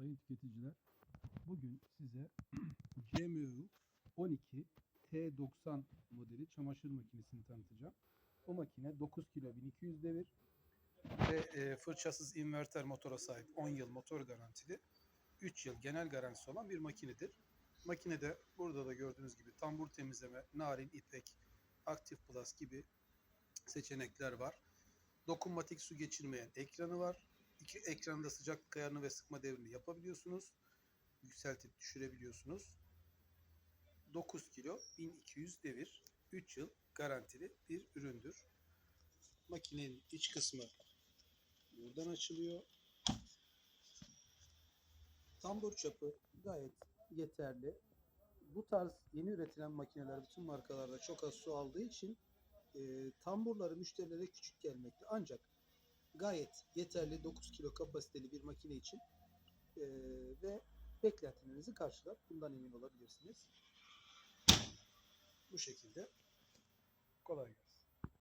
sayın tüketiciler. Bugün size CMU 12 T90 modeli çamaşır makinesini tanıtacağım. Bu makine 9 kilo 1200 devir ve e, fırçasız inverter motora sahip 10 yıl motor garantili 3 yıl genel garantisi olan bir makinedir. Makinede burada da gördüğünüz gibi tambur temizleme, narin, ipek, aktif plus gibi seçenekler var. Dokunmatik su geçirmeyen ekranı var. İki ekranda sıcaklık ayarını ve sıkma devrini yapabiliyorsunuz. Yükseltip düşürebiliyorsunuz. 9 kilo 1200 devir 3 yıl garantili bir üründür. Makinenin iç kısmı buradan açılıyor. Tambur çapı gayet yeterli. Bu tarz yeni üretilen makineler bütün markalarda çok az su aldığı için e, tamburları müşterilere küçük gelmekte. Ancak gayet yeterli 9 kilo kapasiteli bir makine için e, ve beklentilerinizi karşılar. Bundan emin olabilirsiniz. Bu şekilde kolay.